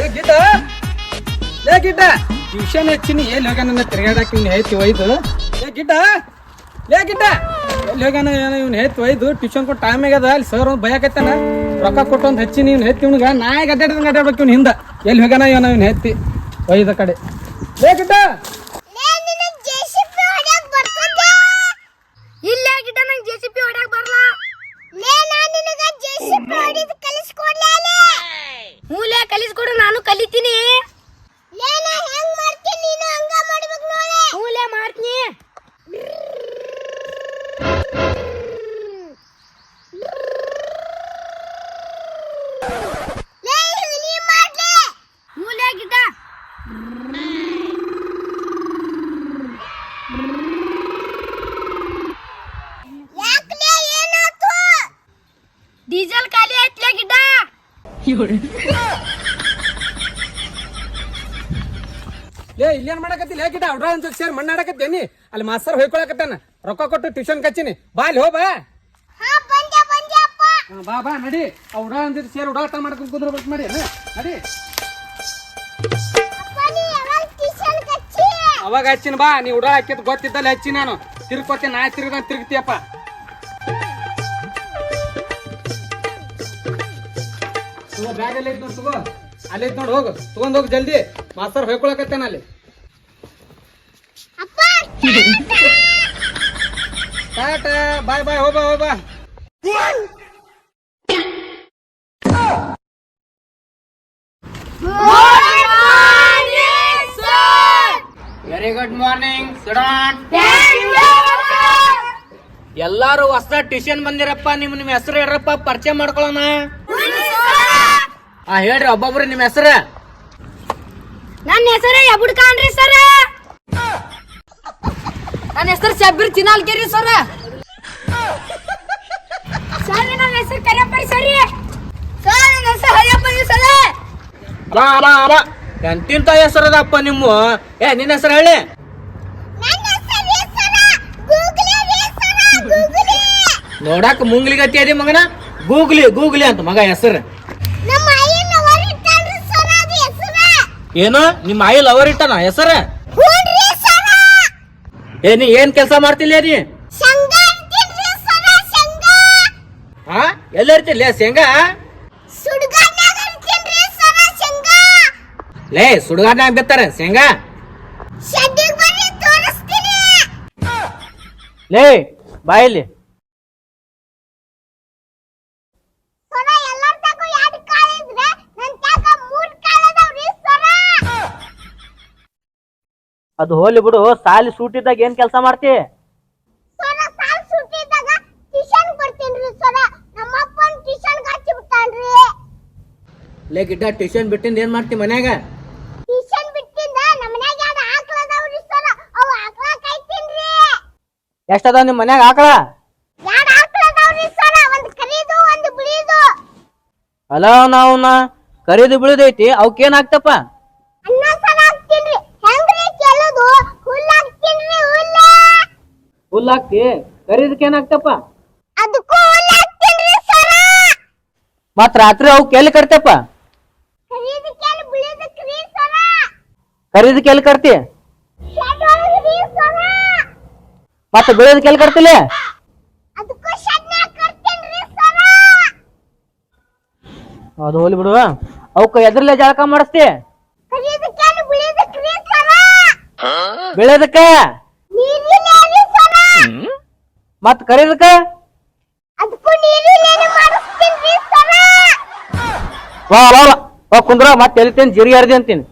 ಏ, ಗಿಡ್ಡ! ಟ್ಯೂಷನ್ ಹೆಚ್ಚಿನಿ, ಎಲ್ಲಿ ಹೋಗ್ಯಾನ ತಿರ್ಗಾಡಕ್ಕೆ ಇವ್ನು ಹೇಳ್ತಿ ಒಯ್ದು. ಏ, ಗಿಡ್ಡ! ಲೇ ಗಿಡ್ಡ! ಎಲ್ಲಿ ಹೋಗ್ಯಾನ ಏನೋ ಇವ್ನು ಹೇಳ್ತಿ ಒಯ್ದು. ಟ್ಯೂಷನ್ ಕೊಟ್ಟು ಟೈಮ್ ಆಗ್ಯದ, ಅಲ್ಲಿ ಸರ್ ಒಂದು ಭಯಕತ್ತಾನ ರೊಕ್ಕ ಕೊಟ್ಟು ಒಂದು ಹಚ್ಚಿನಿ, ಇವ್ನು ಹೆತ್ತಿ ಇವ್ನಿಗೆ ನಾಯಿ ಗಡ್ಡಾಡ್ದಂಗೆ ಅಡ್ಡಾಡ್ಬೇಕು ಇವ್ನು ಹಿಂದೆ. ಎಲ್ಲಿ ಹೋಗ್ಯಾನ ಇವನ ಇವ್ನು ಹೆತ್ತಿ ಒಯ್ದ ಕಡೆ. ಲೇ ಗಿಡ್ಡ! ಲೇ ಇಲ್ಲೇನ್ ಮಾಡಕತ್ತಿ? ಲೇ ಗಿಡ್ಡ ಅವ್ರ ಅಂತ ಸೇರಿ ಮಣ್ಣಾಡಕತ್ತೇನಿ ಅಲ್ಲಿ ಮಾಸ್ತರ್ ಹೊಯ್ಕೊಳಕತ್ತಾನ. ರೊಕ್ಕ ಕೊಟ್ಟು ಟ್ಯೂಷನ್ ಕಚ್ಚಿನಿ. ಬಾ ಅಲ್ಲಿ ಹೋಗ ಬಾ. ಹಾ ಬಂದೆ ಬಂದೆ ಅಪ್ಪ. ಬಾ ಬಾ ನಡಿ. ಅವ್ರ ಅಂದಿದ್ದು ಸೇರಿ ಉಡಾಟ ಮಾಡ್ಕೊಂಡು ಕುಂದ್ರಬೇಕು ಮಾಡಿ ನಡಿ ಅಪ್ಪ ನೀ ಯಾವಾಗ ಟ್ಯೂಷನ್ ಕಚ್ಚಿ? ಅವಾಗ ಹಚ್ಚಿನ ಬಾ ನೀ ಉಡಾ ಹಾಕಿದ್ ಗೊತ್ತಿದ್ದಲ್ಲಿ ಹಚ್ಚಿ ನಾನು. ತಿರ್ಕೋತಿ ನಾ ತಿರ್ಗ ತಿರುಗ್ತಿಯಪ್ಪ. ಬ್ಯಾಗ್ ಎಲ್ಲ ಐತ್ ನೋಡ್ ಅಲ್ಲಿ ಐತ್ ನೋಡಿ ಹೋಗು. ತಗೊಂಡ್ ಹೋಗು ಜಲ್ದಿ. ಮಾಸ್ತರ್ ಹೊಯ್ಕೊಳಕತ್ತೇನ ಅಲ್ಲಿ. ಅಪ್ಪ! ಟಾಟಾ ಬಾಯ್ ಬಾಯ್ ಹೋಗ್ಬಾ ಹೋಗ ವೆರಿ ಗುಡ್ ಮಾರ್ನಿಂಗ್ ಸುಡಾನ್ ಎಲ್ಲಾರು ಹೊಸ ಟ್ಯೂಷನ್ ಬಂದಿರಪ್ಪ. ನಿಮ್ ನಿಮ್ ಹೆಸರು ಹೇಳ್ರಪ್ಪ. ಪರಿಚಯ ಮಾಡ್ಕೊಳ್ಳೋಣ ಹಾ ಹೇಳ್ರಿ ಒಬ್ಬೊಬ್ರು ನಿಮ್ಮ ಹೆಸರು? ನನ್ನ ಹೆಸರು ಯಬುಡ್ ಸರ ಸರ್. ನನ್ನ ಹೆಸರು ಶಬ್ಬೀರ್ ಚಿನಾಲ್ಕೇರಿ ಸರ. ಸರ್ ನನ್ನ ಹೆಸರು ಕರಿಯಪ್ಪರಿ ಸರಿ. ಸರ್ ನನ್ನ ಹೆಸರು ಹರಿಯಪ್ಪರಿ ಸರ್. ಬಾ ಬಾ ಬಾ. ಎಂತಿಂತ ಹೆಸರದಪ್ಪ ನಿಮ್ಮ? ಏ ನಿನ್ನ ಹೆಸರು ಹೇಳಿ. ನನ್ನ ಹೆಸರು ಸರ. ಗೂಗಲಿ ಸರ ಗೂಗಲಿ. ನೋಡಾಕ ಮುಂಗ್ಲಿಗತಿ ಅದಿ ಮಗನ? ಗೂಗ್ಲಿ ಗೂಗ್ಲಿ ಅಂತ ಮಗ ಹೆಸರು. ಏನು ನಿಮ್ಮ ಆಯಿಲ್ ಲವರ್ ಇಟ್ಟನ, ಹೆಸರ? ಏ, ನೀ ಏನ್ ಕೆಲಸ ಮಾಡ್ತಿಲ್ಲ ನೀ? ಹಾ ಎಲ್ಲ ಶೇಂಗಾ? ಲೇ ಸುಡುಗಾಡ್ನಾಗ ಬಿತ್ತಾರೆ, ಶೇಂಗಾ? ಲೇ ಬಾಯಲ್ಲಿ ಸರ ಎಲ್ಲಾರ್ ತಗೋ ಎರಡು ಕಾಳು ಇದ್ರೆ ನನ್ ತಗ ಮೂರ್ ಕಾಳು ಅದಾವ್ರಿ ಸರ ಅದು ಹೋಲಿ ಬಿಡು ಸಾಲಿ ಸೂಟಿದ್ದಾಗ ಏನ್ ಕೆಲಸ ಮಾಡ್ತಿ? ಸರ ಸಾಲ್ ಸುಟ್ಟಿದ್ದಾಗ ಟ್ಯೂಷನ್ ಕೊಡ್ತೀನ್ರಿ ಸರ. ನಮ್ಮ ಅಪ್ಪನ್ ಟ್ಯೂಷನ್ ಹಚ್ಚಿ ಬಿಟ್ಟಾನ್ರಿ. ಲೇ ಗಿಡ್ಡ ಟ್ಯೂಷನ್ ಬಿಟ್ಟಿಂದ ಏನ್ ಮಾಡ್ತಿ ಮನ್ಯಾಗ? ಟ್ಯೂಷನ್ ಬಿಟ್ಟಿಂದ ನಮ್ಮ ಮನ್ಯಾಗ ಎರಡು ಆಕಳ ಅದಾವ್ರಿ ಸರ. ಅವು ಆಕಳ ಕಾಯ್ತೀನ್ರಿ ಎಷ್ಟದ ನಿಮ್ ಮನ್ಯಾಗ ಆಕಳ? ಎರಡು ಆಕಳ ಅದಾವ್ರಿ ಸರ? ಒಂದ್ ಕರಿದು ಒಂದು ಬಿಳಿದು. ಅಲ್ಲ ನಾವ್ನ ಕರಿದು ಬೀಳದೈತಿ ಅವಕ್ಕೇನ್ ಆಗ್ತಪ್ಪ? ಹುಲ್ ಹಾಕ್ತಿ ಕರೀದಕ್ಕೆ ಏನಾಗ್ತಪ್ಪ? ಅದಕ್ಕೂ ಸರ. ಮತ್ ರಾತ್ರಿ ಅವು ಎಲ್ಲಿ ಕಟ್ತಪ್ಪ? ಸರ. ಕರಿದಕ್ಕೆ ಎಲ್ಲಿ ಕಟ್ತಿ? ಶೆಡ್ ಒಳಗ್ರಿ ಸರ. ಮತ್ ಬೀಳದಕ್ಕೆ ಎಲ್ಲಿ ಕಟ್ತಿಲ್ಲ? ಅದಕ್ಕೂ ಶೆಡ್ನ್ಯಾಗ ಕಟ್ತೀನ್ರಿ ಸರ. ಅದು ಹೋಲಿ ಬಿಡುವ ಅವಕ್ಕ ಎದ್ರಲ್ಲೇ ಜಳಕ ಮಾಡಿಸ್ತಿ? ಸರ. ಬೀಳದಕ್ಕ? ಸರ ಮತ್ ಕರಿದಕ್ಕ ವಾ ವಾ ವಾ. ವಾ ಕುಂದ್ರ ಮತ್ ಎಲ್ಲಿತೇನ್ ಜಿರಿ ಅರ್ದಿ ಅಂತೀನಿ.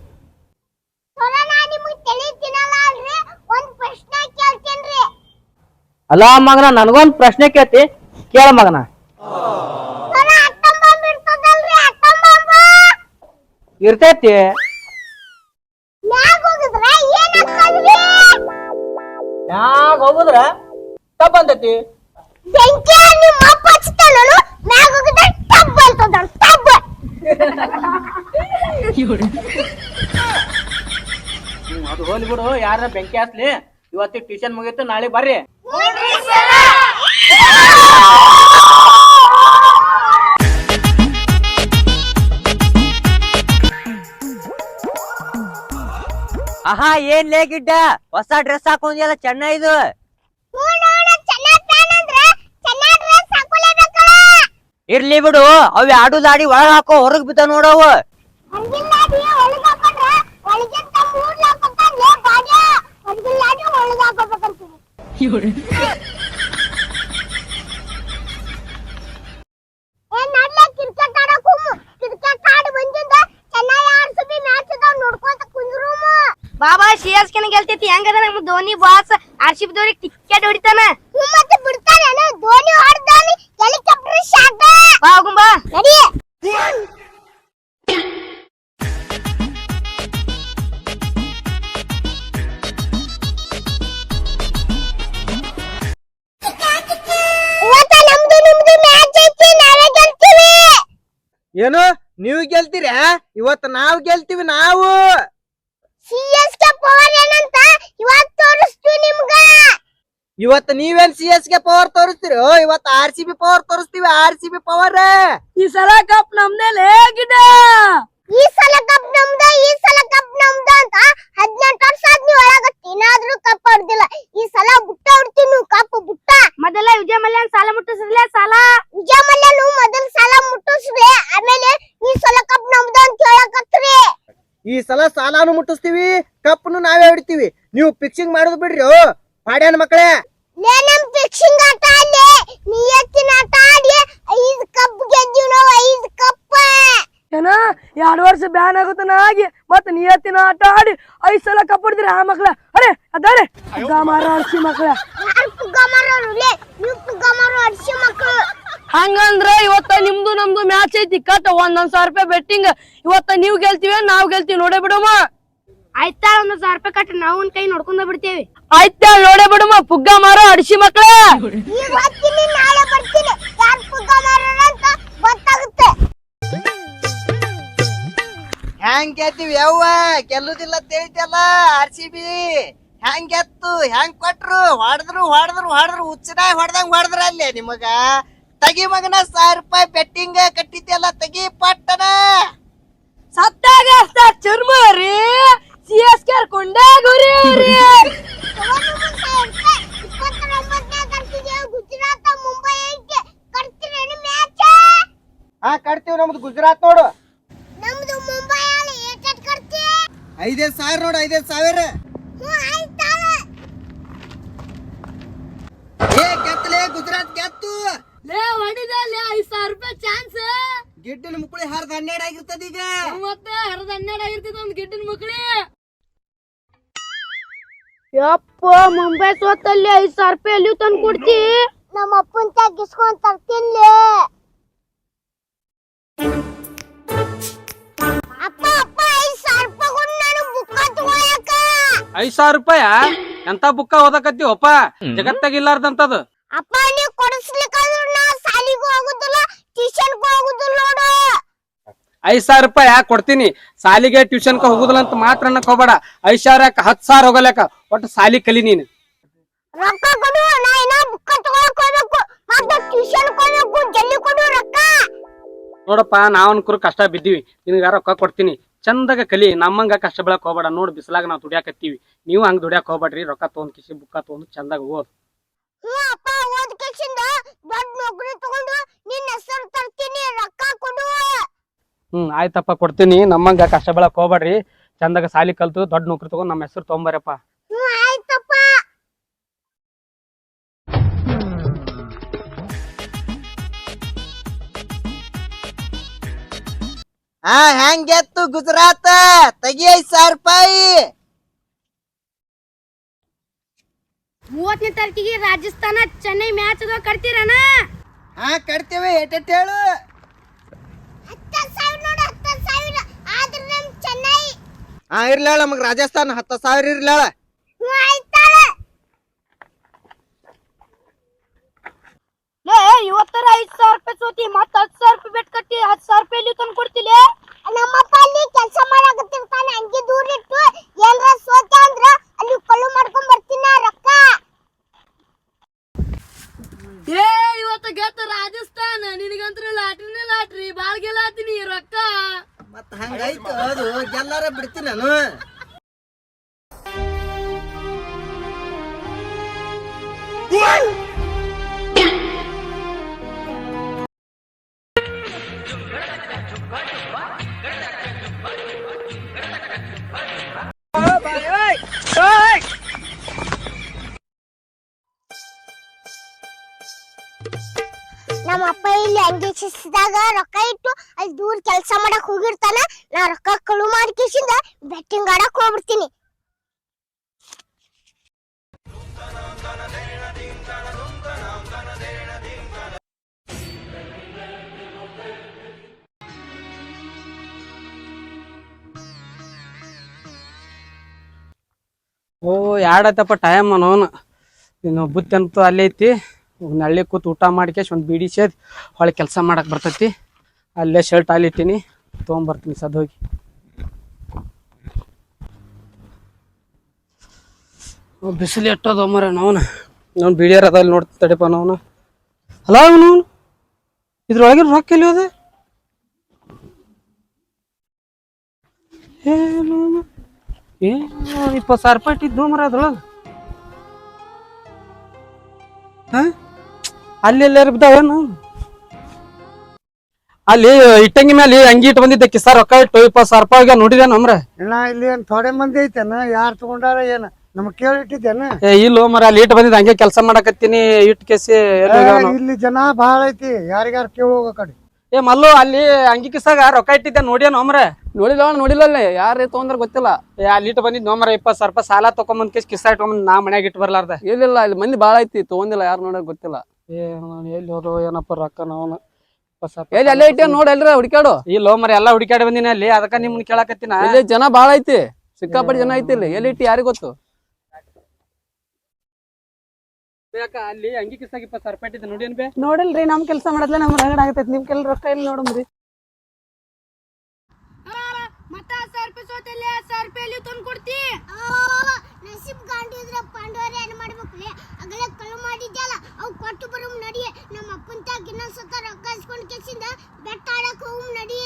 ಅಲ್ಲ ಮಗನ ನನಗೊಂದ್ ಪ್ರಶ್ನೆ ಕೇಳ್ತಿ. ಕೇಳ ಮಗನ. ಇರ್ತೈತಿ. ಮ್ಯಾಗ ಹೋಗಿದ್ರ? ತಪ್ಪ ಅಂತೈತಿ ಬೆಂಕಿ ನಿಮ್ಮ ಅಪ್ಪ ಹಚ್ತಾನು ಮ್ಯಾಗ ಹೋಗಿದ್ರ ಟಬ್ ಅಂತದ ಟಬ್ ಅದು ಹೋಲಿ ಬಿಡು ಯಾರ ಬೆಂಕಿ ಹಾಸ್ಲಿ? ಇವತ್ತಿಗೆ ಟ್ಯೂಷನ್ ಮುಗೀತು ನಾಳೆ ಬರ್ರಿ. ಆಹಾ ಏನ್ ಲೇ ಗಿಡ್ಡ? ಹೊಸ ಡ್ರೆಸ್ ಹಾಕೊಂದಿಯಲ್ಲ ಚೆನ್ನ ಇದು ಹ್ಞೂ ನೋಡು ಚೆನ್ನಾಗ್ ಪ್ಲಾನ್ ಅಂದ್ರೆ ಚೆನ್ನಾಗ್ ಡ್ರೆಸ್ ಹಾಕೊಳ್ಳೇಬೇಕಲ್ಲ ಇರ್ಲಿ ಬಿಡು ಅವ್ ಆಡುದಾಡಿ ಒಳಗ್ ಹಾಕೋ ಹೊರಗ್ ಬಿದ್ದ ನೋಡವು ಬಾಬಾ ಸಿ ಎಸ್ ಕೆನ ಗೆಲ್ತೈತಿ ಹೆಂಗದ ನಮ್ಮ Dhoni boss R C B ದವ್ರಿಗೆ ticket ಹೊಡಿತಾನ. ಇವತ್ತು ನಾವು ಗೆಲ್ತೀವಿ ನಾವು. ಸಿಎಸ್ಕೆ ಕೆ ಪವರ್ ಏನಂತ ಇವತ್ತು ತೋರಿಸ್ತೀವಿ ನಿಮ್ಗ. ಇವತ್ತು ನೀವೇನ್ ಸಿ ಎಸ್ಗೆ ಪವರ್ ತೋರಿಸ್ತೀರಿ? ಇವತ್ತು ಆರ್ ಸಿ ಬಿ ಪವರ್ ತೋರಿಸ್ತೀವಿ ಆರ್ ಸಿ ಬಿ ಪವರ್ ಈ ಸಲ ಕಪ್ ನಮ್ದೇಲೆ ಗಿಡ ಈ ಸಲ ಕಪ್ ನಮ್ದ ಈ ಸಲ ಕಪ್ ನಮ್ದ ಅಂತ ಹದಿನೆಂಟು ವರ್ಷ ಆದ್ ನೀವ್ ಒಳಗತ್ತಿ ಏನಾದ್ರೂ ಕಪ್ ಹೊಡ್ದಿಲ್ಲ ಈ ಸಲ ಬುಟ್ಟ ಹೊಡ್ತೀವಿ ನೀವು ಕಪ್ ಬುಟ್ಟ ಮೊದಲ ವಿಜಯ ಮಲ್ಯನ್ ಸಾಲ ಮುಟ್ಟಿಸಿದ್ಲೆ ಸಾಲ ವಿಜಯ ಮಲ್ಯನು ಮೊದಲ ಸಾಲ ಮುಟ್ಟಿಸ್ರಿ ಆಮೇಲೆ ಈ ಸಲ ಕಪ್ ನಮ್ದ ಅಂತ ಹೇಳಕತ್ರಿ ಈ ಸಲ ಸಾಲಾನು ಮುಟ್ಟಿಸ್ತೀವಿ ಕಪ್ನು ನಾವೇ ಹೊಡಿತೀವಿ. ನೀವು ಫಿಕ್ಸಿಂಗ್ ಮಾಡೋದು ಬಿಡ್ರಿ ಪಾಡ್ಯಾನ ಮಕ್ಕಳೇ. ಲೇ ನಮ್ ಫಿಕ್ಸಿಂಗ್ ಆಟ ನೀ ನಿಯತ್ತಿನ ಆಟ ಆಡಿ ಐದ್ ಕಪ್ ಗೆದ್ದೀವಿ ನಾವು ಐದು ಕಪ್ ಏನ ಎರಡು ವರ್ಷ ಬ್ಯಾನ್ ಆಗುತ್ತಾನ ಆಗಿ ಮತ್ತ ನಿಯತ್ತಿನ ಆಟ ಆಡಿ ಐದ್ ಸಲ ಕಪ್ ಹೊಡ್ದಿರ ಆ ಮಕ್ಳ. ಅರೆ ಅದಾರೆ ಗಮರ ಅರ್ಸಿ ಮಕ್ಳ. ಯಾರು ಲೇ ನೀವು ಗಮಾರ ಮಾರೋ ಅಡ್ಸಿ ಮಕ್ಕಳು ಹಂಗಂದ್ರ ಇವತ್ತ ನಿಮ್ದು ನಮ್ದು ಮ್ಯಾಚ್ ಐತಿ. ಕಟ್ ಒಂದೊಂದ್ ಸಾವಿರ ರೂಪಾಯಿ ಬೆಟ್ಟಿಂಗ್ ಇವತ್ತ ನೀವ್ ಗೆಲ್ತೀವಿ ನಾವ್ ಗೆಲ್ತೀವಿ ನೋಡೇ ಬಿಡಮ್ಮ. ಆಯ್ತಾ ಒಂದ್ ಸಾವಿರ ರೂಪಾಯಿ ಕಟ್ ನಾವ್ ಒಂದ್ ಕೈ ನೋಡ್ಕೊಂಡ ಬಿಡ್ತೇವಿ ಆಯ್ತಾ ನೋಡೇ ಬಿಡಮ್ಮ. ಪುಗ್ಗ ಮಾರೋ ಅಡಿಸಿ ಮಕ್ಳೇ. ಹ್ಯಾಂಗ್ ಗೆದ್ದೀವಿ ಯವ್ವ? ಗೆಲ್ಲುದಿಲ್ಲ ತಿಳಿತಲ್ಲ ಆರ್ ಸಿ ಬಿ ಹ್ಯಾಂಗ್ ಗೆತ್ತು ಹ್ಯಾಂಗ್ ಕೊಟ್ರು? ಹೊಡೆದ್ರು ಹೊಡೆದ್ರು ಹೊಡೆದ್ರು ಹುಚ್ಚನಾಗಿ ಹೊಡೆದಂಗ್ ಹೊಡೆದ್ರ ಅಲ್ಲೇ ನಿಮಗ. ತಗಿ ಮಗನ ಸಾವಿರ ರೂಪಾಯಿ ಬೆಟ್ಟಿಂಗ್ ಕಟ್ಟಿದ್ಯಲ್ಲ ತಗಿ ಪಟ್ಟನ. ಸತ್ತಾಗ ಚರ್ಮ ರೀ. ಸಿ ಎಸ್ ಕೆ ಕೊಂಡ ಗುರಿ ಮ್ಯಾಚ್ ಹಾ ಕಟ್ತೀವಿ ನಮ್ದು ಗುಜರಾತ್ ನೋಡು. ನಮ್ದು ಮುಂಬೈ ಐದೈದು ಸಾವಿರ ನೋಡು ಐದೈದು ಸಾವಿರ ಹ್ಞೂ ಆಯ್ತಾಳ ಏ ಗೆತ್ತಲೇ ಗುಜರಾತ್ ಗೆತ್ತು ಲೇ ಹೊಡಿದಲ್ಲಿ ಐದ್ ಸಾವಿರ ರೂಪಾಯಿ ಚಾನ್ಸ್ ಗಿಡ್ಡಿನ ಮುಕ್ಕಳಿ ಹಾರ್ದ ಹನ್ನೆರಡು ಆಗಿರ್ತದ ಈಗ. ಮತ್ತೆ ಹರದ ಹನ್ನೆರಡು ಆಗಿರ್ತದ ಒಂದ್ ಗಿಡ್ಡಿನ ಮಕ್ಳಿ. ಯಪ್ಪ ಮುಂಬೈ ಸೋತಲ್ಲಿ ಐದ್ ಸಾವಿರ ರೂಪಾಯಿ ಎಲ್ಲಿ ತಂದು ಕೊಡ್ತಿ? ನಮ್ಮ ಅಪ್ಪನ್ ತಗ್ಗಿಸ್ಕೊಂಡ್ ತರ್ತೀನಿ ಅಪ್ಪ ಅಪ್ಪ ಐದ್ ಸಾವಿರ ರೂಪಾಯಿ ಕೊಡು ನಾನು ಬುಕ್ಕ ತಗೊಳಕ ಐದ್ ಸಾವಿರ ರೂಪಾಯ? ಎಂತ ಬುಕ್ಕ ಓದಕತ್ತೀವಪ್ಪ ಜಗತ್ತಾಗ ಇಲ್ಲಾರ್ದಂತದು. ಅಪ್ಪ ನೀವು ಕೊಡಿಸ್ಲಿಕ್ಕಾದ್ರೂ ನಾ ಸಾಲಿಗೂ ಹೋಗುದಿಲ್ಲ ಟ್ಯೂಷನ್ಗೂ ಹೋಗುದಿಲ್ಲ ನೋಡು. ಐದ್ ಸಾವಿರ ರೂಪಾಯಿ ಯಾಕೆ ಕೊಡ್ತೀನಿ? ಸಾಲಿಗೆ ಟ್ಯೂಷನ್ಗೆ ಹೋಗುದಿಲ್ಲ ಅಂತ ಮಾತ್ರ ಅನ್ನಕ್ ಹೋಗ್ಬೇಡ. ಐದ್ ಸಾವಿರ ಯಾಕ ಹತ್ತು ಸಾವಿರ ಹೋಗಲಕ್ಕ ಒಟ್ಟು ಸಾಲಿ ಕಲಿ ನೀನು. ರೊಕ್ಕ ಕೊಡು ನಾ ಇನ್ನ ಬುಕ್ಕ ತಗೊಳಕ್ ಹೋಗ್ಬೇಕು. ಮತ್ತೆ ಟ್ಯೂಷನ್ ಹೋಗ್ಬೇಕು ಜಲ್ದಿ ಕೊಡು ರೊಕ್ಕ. ನೋಡಪ್ಪ ನಾವು ಅನ್ಕೂರು ಕಷ್ಟ ಬಿದ್ದೀವಿ. ನಿನಗೆ ರೊಕ್ಕ ಕೊಡ್ತೀನಿ? ಚಂದಾಗ ಕಲಿ ನಮ್ಮಂಗ ಕಷ್ಟ ಬೀಳಕ್ ಹೋಗ್ಬೇಡ. ನೋಡು ಬಿಸಿಲಾಗ ನಾವು ದುಡಿಯಾಕತ್ತೀವಿ ನೀವು ಹಂಗೆ ದುಡಿಯಾಕ ಹೋಗ್ಬೇಡ್ರಿ. ರೊಕ್ಕ ತಗೊಂಡ್ ಕಿಸಿ ಬುಕ್ಕ ತೊಗೊಂಡು ಚಂದಾಗ ಓದ್. ಅಪ್ಪ ಓದ್ ಕೆಸಿಂದ ದೊಡ್ಡ ನೌಕರಿ ತಗೊಂಡು ನಿನ್ನ ಹೆಸರು ತರ್ತೀನಿ ರೊಕ್ಕ ಕೊಡು. ಹ್ಮ್ ಆಯ್ತಪ್ಪ ಕೊಡ್ತೀನಿ. ನಮ್ಮಂಗ ಕಷ್ಟ ಬೆಳಕ್ ಹೋಗ್ಬೇಡ್ರಿ. ಚಂದಾಗ ಸಾಲಿ ಕಲ್ತು ದೊಡ್ಡ ನೌಕರಿ ತಗೊಂಡು ನಮ್ಮ ಹೆಸರು ತೊಗೊಂಬರಪ್ಪ. ಹ್ಞೂ ಆಯ್ತಪ್ಪ. ಹಾ ಹೆಂಗ್ ಗೆತ್ತು ಗುಜರಾತ್? ತಗಿ ಐದ್ ಸಾವಿರ ರೂಪಾಯಿ. ಮೂವತ್ತನೇ ತಾರೀಕಿಗೆ ರಾಜಸ್ಥಾನ ಚೆನ್ನೈ ಮ್ಯಾಚ್ ಅದ ಕಟ್ತೀರನ ಹಾ ಕಟ್ತೇವೆ ಎಟ್ಟೆಟ್ ಹೇಳು? ಹಾ ಇರ್ಲಾಳ ನಮಗ್ ರಾಜಸ್ಥಾನ ಹತ್ತ ಸಾವಿರ ಇರ್ಲಾಳ ಇವತ್ತರ ಐದ್ ಸಾವಿರ ರೂಪಾಯಿ ಸೋತಿ ಮತ್ತ ಹತ್ತು ಸಾವಿರ ರೂಪಾಯಿ ಬೆಟ್ ಕಟ್ಟಿ ಹತ್ತು ಸಾವಿರ ರೂಪಾಯಿ ಎಲ್ಲಿ ತಂದು ಕೊಡ್ತಿಲ್ಲ ನಮ್ಮಪ್ಪ ಅಲ್ಲಿ ಕೆಲಸ ಮಾಡಕತ್ತಿರ್ತಾನೆ ಹಂಗೆ ದೂರ ಇಟ್ಟು ಏನ್ರ ಸೋತೆ ಅಂದ್ರ ಅಲ್ಲಿ ಕಳ್ಳು ಮಾಡ್ಕೊಂಡ್ ಬರ್ತೀನಿ ನಾ ರೊಕ್ಕ ಏ ಇವತ್ತ ಗೆತ್ತ ರಾಜಸ್ಥಾನ ನಿನಗಂತ್ರ ಲಾಟ್ರಿನೇ ಲಾಟ್ರಿ ಬಾಳ್ ಗೆಲ್ಲಾತೀನಿ ರೊಕ್ಕ ಮತ್ತ ಹಂಗಾಯ್ತು ಶಿಸ್ದಾಗ ರೊಕ್ಕ ಇಟ್ಟು ಅಲ್ಲಿ ದೂರ ಕೆಲಸ ಮಾಡಕ್ ಹೋಗಿರ್ತಾನ, ನಾ ರೊಕ್ಕ ಕಳು ಮಾಡ್ಕಿಸಿಂದ ಬೆಟ್ಟಿಂಗ್ ಆಡಕ್ ಹೋಗ್ಬಿಡ್ತೀನಿ. ಓ ಯಾಡತ್ತಪ್ಪ ಟೈಮ್ ಅನ್ನೋನು. ಇನ್ನು ಬುತ್ತಿ ಅಂತೂ ಅಲ್ಲೇ ಐತಿ. ನಳ್ಳಿ ಕೂತ್ ಊಟ ಮಾಡ್ಕೇಶ್ ಒಂದು ಬೀಡಿ ಸೇದ್ ಹೊಳೆ ಕೆಲಸ ಮಾಡಕ್ ಬರ್ತೈತಿ. ಅಲ್ಲೇ ಶರ್ಟ್ ಅಲ್ಲಿತ್ತೀನಿ ತೊಗೊಂಬರ್ತೀನಿ ಸದ್ ಹೋಗಿ. ಬಿಸಿಲು ಎಟ್ಟೋದು ಮರ ಅವ್ನು ಬೀಡಿಯರ್ ಅದ ಅಲ್ಲಿ ನೋಡ್ತಾ ತಡಿಪ ಅವನು ಅಲ್ಲ ಅವನು ಇದ್ರೊಳಗೆ ರೊಕ್ಕ ಎಲ್ಲಿ ಹೋದೆ? ಇಪ್ಪತ್ತು ಸಾವಿರ ರೂಪಾಯಿ ಇಟ್ಟಿದ್ದು ಮರ ಅದ್ರೊಳಗೆ. ಹಾ? ಅಲ್ಲಿ ಎಲ್ಲಾರು ಬಿದ್ದಾವೇನು? ಅಲ್ಲಿ ಇಟ್ಟಂಗಿ ಮೇಲೆ ಅಂಗಿ ಇಟ್ಟು ಬಂದಿದ್ದಕ್ಕೆ ಸರ್ ರೊಕ್ಕ ಇಟ್ಟು ಇಪ್ಪತ್ತು ಸಾವಿರ ರೂಪಾಯಿ ನೋಡಿದೆ ನಮ್ರ ಇನ್ನ ಇಲ್ಲಿ ಏನ್ ಥೋಡೆ ಮಂದಿ ಐತೇನ? ಯಾರು ತಗೊಂಡಾರ ಏನ? ಕೇಳಿ ಕೇಳಿಟ್ಟಿದ್ದೇನ? ಏ ಇಲ್ಲ ಮರ ಅಲ್ಲಿ ಇಟ್ಟು ಬಂದಿದ್ದೆ ಹಂಗೆ ಕೆಲಸ ಮಾಡಕತ್ತೀನಿ ಇಟ್ಟು ಕೇಸಿ ಎಲ್ಲಿ ಹೋಗ್ಯಾವ ನಾವು? ಇಲ್ಲಿ ಜನ ಬಾಳ ಐತಿ ಯಾರಿಗಾರ ಕೇಳಿ ಹೋಗೋ ಕಡೆ. ಏ ಮಲ್ಲು ಅಲ್ಲಿ ಅಂಗಿ ಕಿಸಾಗ ರೊಕ್ಕ ಇಟ್ಟಿದ್ದೆ ನೋಡ್ಯಾನ ನಮ್ರ ನೋಡಿಲ್ಲ ನೋಡಿಲ್ಲ ಅಲ್ಲಿ ಯಾರು ತೊಗೊಂಡ್ರ ಗೊತ್ತಿಲ್ಲ. ಏ ಅಲ್ಲಿ ಇಟ್ಟು ಬಂದಿದ್ ನೋಮ್ರ ಇಪ್ಪತ್ತು ಸಾವಿರ ರೂಪಾಯಿ ಸಾಲ ತಗೊಂಬಂದ್ ಕೇಸ್ ಕಿಸ್ಸಾ ಇಟ್ಕೊಂಬಂದ್ ನಾ ಮನ್ಯಾಗ ಇಟ್ಟು ಬರ್ಲಾರ್ದ. ಇಲ್ಲಿಲ್ಲ ಇಲ್ಲಿ ಮಂದಿ ಭಾಳ ಐತಿ ತಗೊಂದಿಲ್ಲ ಯಾರು ನೋಡಕ್ ಗೊತ್ತಿಲ್ಲ. ಏ ನಾನು ಎಲ್ಲಿ ಹೋದ್ರು ಏನಪ್ಪ ರೊಕ್ಕ ನಾವನ. ಎಲ್ಲಿ ಅಲ್ಲೇ ಇಟ್ಟೆ ನೋಡಿ ಎಲ್ರ ಹುಡುಕ್ಯಾಡು? ಇಲ್ಲ ಮರಿ ಎಲ್ಲಾ ಹುಡುಕಾಡಿ ಬಂದಿನ ಅಲ್ಲಿ ಅದಕ್ಕ ನಿಮ್ನ ಕೇಳಾಕತ್ತಿನ. ಇಲ್ಲಿ ಜನ ಬಾಳ ಐತಿ ಸಿಕ್ಕಾಪಟ್ಟೆ ಜನ ಐತಿ ಇಲ್ಲಿ. ಎಲ್ಲಿ ಇಟ್ಟು ಯಾರಿಗ್ ಗೊತ್ತು? ಯಾಕ ಅಲ್ಲಿ ಅಂಗಿ ಕಿಸಾಗಿ ಇಪ್ಪತ್ತು ರೂಪಾಯಿ ಇಟ್ಟಿದ್ದೆ ಬೇ. ನೋಡಿಲ್ರಿ ನಮ್ ಕೆಲಸ ಮಾಡದ್ಲೆ ನಮ್ ರಗಡ್ ಆಗತೈತಿ. ನಿಮ್ ಕೆಲ್ ರೊಕ್ಕ ಇಲ್ಲಿ ನೋಡಮ್ರಿ? ಮತ್ತ ಸರ್ಪಿ ಸೋತಲ್ಲಿ ಸಾವಿರ ರೂಪಾಯಿ ಎಲ್ಲಿ ತಂದು ಕೊಡ್ತಿ? ನಸೀಬ್ ಗಾಂಡಿದ್ರ ಪಾಂಡವರೇ ಏನ್ ಮಾಡ್ಬೇಕ್ರಿ ಅಗಲ ಕಳು ಮಾಡಿದ್ಯಲ್ಲ ಅವು ಕೊಟ್ಟು ಬರೋ ನಡಿ ನಮ್ಮ ಅಪ್ಪನ ತಾಗ ಇನ್ನೊಂದ್ ಸತ ರೊಕ್ಕ ಇಸ್ಕೊಂಡ್ ಕೆಸಿಂದ ಬೆಟ್ಟ ಆಡಕ್ ಹೋಗು ನಡಿ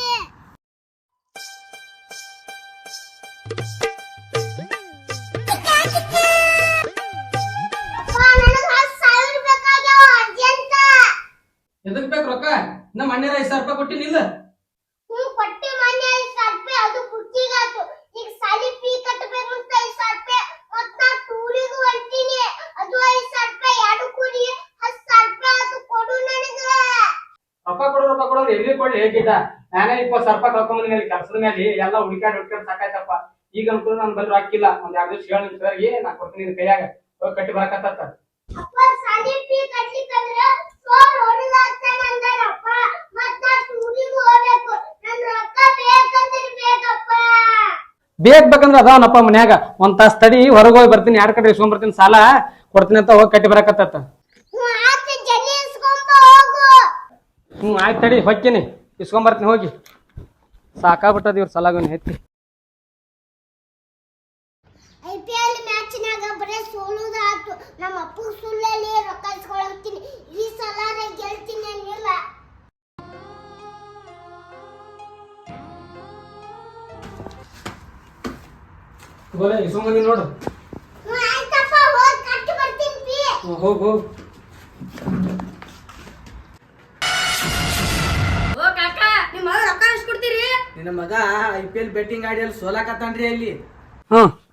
ಎದಕ್ ಬೇಕು ರೊಕ್ಕ? ನಮ್ಮ ಅಣ್ಣರ ಐದು ಸಾವಿರ ರೂಪಾಯಿ ಕೊಟ್ಟಿನಿಲ್ಲ ಹ್ಮ್ ಕೊಟ್ಟಿ ಮೊನ್ನೆ ಐದ್ ಸಾವಿರ ರೂಪಾಯಿ ಅದು ಬುಕ್ಕಿಗಾತು ಈಗ ಸಾಲಿ ಫೀ ಕಟ್ಟಬೇಕು ಅಂತ ಐದ್ ಸಾವಿರ ರೂಪಾಯಿ ಮತ್ತ ನಾ ಟೂರಿಗೂ ಹೊಂಟೀನಿ ಅದು ಐದ್ ಸಾವಿರ ರೂಪಾಯಿ ಎರಡು ಕೂಡಿ ಹತ್ತು ಸಾವಿರ ರೂಪಾಯಿ ಅದು ಕೊಡು ನನಗ ರೊಕ್ಕ ಕೊಡು ರೊಕ್ಕ ಕೊಡೋರು ಎಲ್ಲಿ ಕೊಡ್ಲಿ ಹೇಗಿದ್ದ? ನಾನೇ ಇಪ್ಪತ್ತು ಸಾವಿರ ರೂಪಾಯಿ ಕಳ್ಕೊಂಬಂದಿನಿ ಅಲ್ಲಿ ಕೆಲಸದ ಮೇಲೆ ಎಲ್ಲ ಹುಡುಕಾಡಿ ಹುಡುಕಾಡಿ ಸಾಕಾಯ್ತಪ್ಪ. ಈಗ ಅನ್ಕೊಂಡು ನನ್ ಬಲ್ಲಿ ಹಾಕಿಲ್ಲ. ಒಂದ್ ಎರಡು ದಿವಸ ಹೇಳಿ ಸರ್ಗೆ ನಾ ಕೊಡ್ತೀನಿ ನಿನ್ ಕೈಯಾಗ. ಹೋಗಿ ಕಟ್ಟಿ ಬರಕತ್ತ ಸೋರ್ ಬೇಕ್ ಬೇಕಂದ್ರ ಅದಾವನಪ್ಪ ಮನ್ಯಾಗ. ಒಂದ್ ತಾಸ್ ತಡಿ ಹೊರಗೆ ಹೋಗಿ ಬರ್ತೀನಿ ಎರಡ್ ಕಡೆ ಇಸ್ಕೊಂಡ್ ಬರ್ತೀನಿ ಸಾಲ ಕೊಡ್ತೀನಿ ಅಂತ ಹೋಗಿ ಕಟ್ಟಿ ಬರಕತ್ತ ಹ್ಮ್ ಆತ ಜನಿ ಇಸ್ಕೊಂಬ ಹೋಗು ಹ್ಞೂ ಆಯ್ತು ತಡಿ ಹೊಕ್ಕೀನಿ. ಇಸ್ಕೊಂಬರ್ತೀನಿ ಹೋಗಿ. ಸಾಕಾಗ್ಬಿಟ್ಟದ ಇವ್ರ ಸಲಾಗ ಹೆತ್ತಿ. ಐ ಪಿ ಎಲ್ ಮ್ಯಾಚ್ನಾಗ ಬರೇ ನಮ್ಮ ಅಪ್ಪ ಸುಳ್ಳಲ್ಲಿ ರೊಕ್ಕ ಇಸ್ಕೊಳಂತೀನಿ ಈ ಸಲ ಗೆಲ್ತೀನಿ ಅನ್ನಿಲ್ಲ. ನೋಡು. ಆಯ್ತಪ್ಪ ಹೋಗಿ ಕಟ್ಟಿ ಬರ್ತೀನಿ ಪಿ. ಹೋಗ್ ಹೋಗ್. ನಿನ್ನ ಮಗ ಐ ಪಿ ಎಲ್ ಬೆಟ್ಟಿಂಗ್ ಆಡಿ ಅಲ್ಲಿ. ಸೋಲಾಕತ್ತಾನ್ರಿ ಅಲ್ಲಿ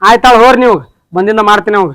ಆಯ್ತಾಳ ಹೋರ್ ನೀವು. ಬಂದಿಂದ ಮಾಡ್ತೀನಿ ಅವಾಗ.